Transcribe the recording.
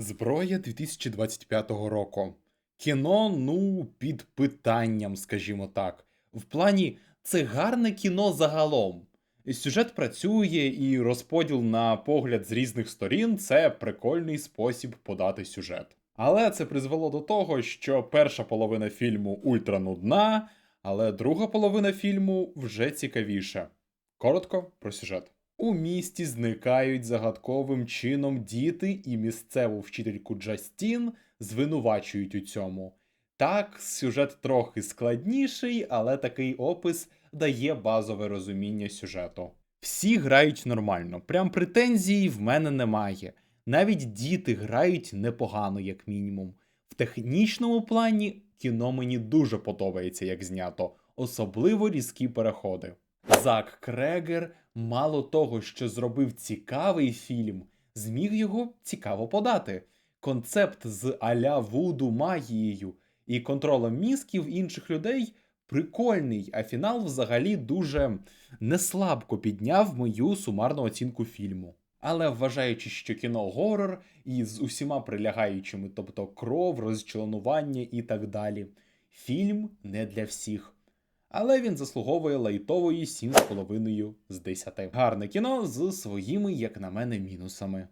Зброя 2025 року. Кіно, ну, під питанням, скажімо так. В плані, це гарне кіно загалом. Сюжет працює і розподіл на погляд з різних сторін це прикольний спосіб подати сюжет. Але це призвело до того, що перша половина фільму ультра нудна, але друга половина фільму вже цікавіша. Коротко про сюжет. У місті зникають загадковим чином діти, і місцеву вчительку Джастін звинувачують у цьому. Так, сюжет трохи складніший, але такий опис дає базове розуміння сюжету. Всі грають нормально, прям претензій в мене немає. Навіть діти грають непогано, як мінімум. В технічному плані кіно мені дуже подобається, як знято, особливо різкі переходи. Зак Крегер, мало того, що зробив цікавий фільм, зміг його цікаво подати. Концепт з аля вуду магією і контролем мізків інших людей прикольний, а фінал взагалі дуже неслабко підняв мою сумарну оцінку фільму. Але вважаючи, що кіно горор із усіма прилягаючими, тобто кров, розчленування і так далі, фільм не для всіх. Але він заслуговує лайтової 7,5 з 10. Гарне кіно з своїми, як на мене, мінусами.